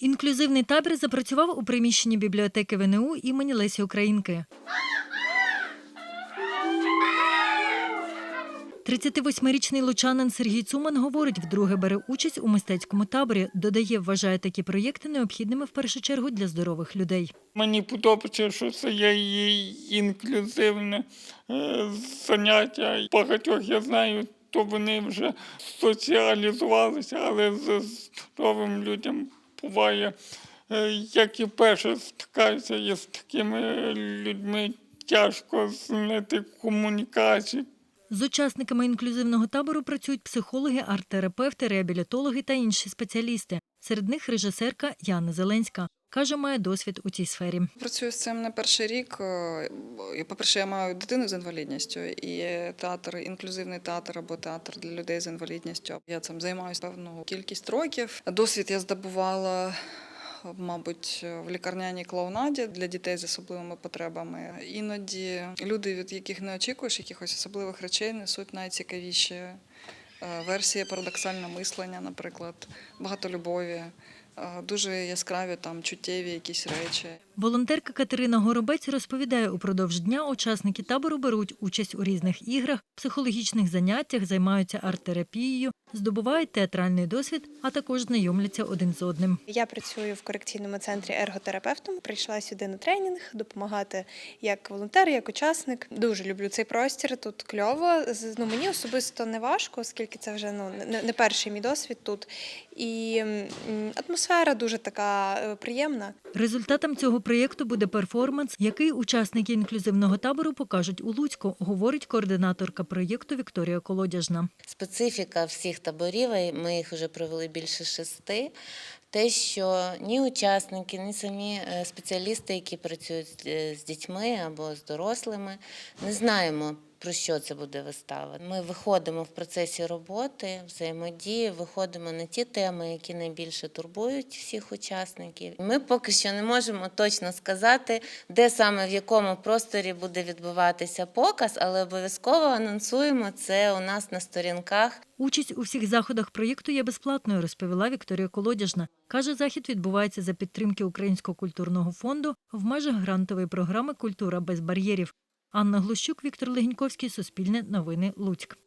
Інклюзивний табір запрацював у приміщенні бібліотеки ВНУ імені Лесі Українки. 38-річний лучанин Сергій Цуман говорить, вдруге бере участь у мистецькому таборі. Додає, вважає такі проєкти необхідними в першу чергу для здорових людей. Мені подобається, що це є інклюзивне е, заняття. Багатьох я знаю, то вони вже соціалізувалися, але з здоровим людям буває, е, як і перше стикаюся із такими людьми, тяжко знайти комунікацію. З учасниками інклюзивного табору працюють психологи, арт-терапевти, реабілітологи та інші спеціалісти. Серед них режисерка Яна Зеленська. Каже, має досвід у цій сфері. Працюю з цим не перший рік. Е, По-перше, я маю дитину з інвалідністю, і театр, інклюзивний театр або театр для людей з інвалідністю. Я цим займаюся певну кількість років. Досвід я здобувала. Мабуть, в лікарняній клоунаді для дітей з особливими потребами. Іноді люди, від яких не очікуєш якихось особливих речей, несуть найцікавіші е, версії парадоксального мислення, наприклад, багато любові, дуже яскраві там чуттєві якісь речі. Волонтерка Катерина Горобець розповідає, упродовж дня учасники табору беруть участь у різних іграх, психологічних заняттях, займаються арт-терапією, здобувають театральний досвід, а також знайомляться один з одним. Я працюю в корекційному центрі ерготерапевтом. Прийшла сюди на тренінг допомагати як волонтер, як учасник. Дуже люблю цей простір. Тут кльово. Ну мені особисто не важко, оскільки це вже ну не, перший мій досвід тут. І м, атмосфера дуже така е, приємна. Результатом цього проєкту буде перформанс, який учасники інклюзивного табору покажуть у Луцьку, говорить координаторка проєкту Вікторія Колодяжна. Специфіка всіх таборів, і ми їх вже провели більше шести. Те, що ні учасники, ні самі е, спеціалісти, які працюють е, з дітьми або з дорослими, не знаємо. Про що це буде вистава? Ми виходимо в процесі роботи, взаємодії, виходимо на ті теми, які найбільше турбують всіх учасників. Ми поки що не можемо точно сказати, де саме в якому просторі буде відбуватися показ, але обов'язково анонсуємо це у нас на сторінках Участь у всіх заходах проєкту є безплатною, розповіла Вікторія Колодяжна. Каже, захід відбувається за підтримки Українського культурного фонду в межах грантової програми Культура без бар'єрів. Анна Глущук, Віктор Легіньковський, Суспільне новини Луцьк.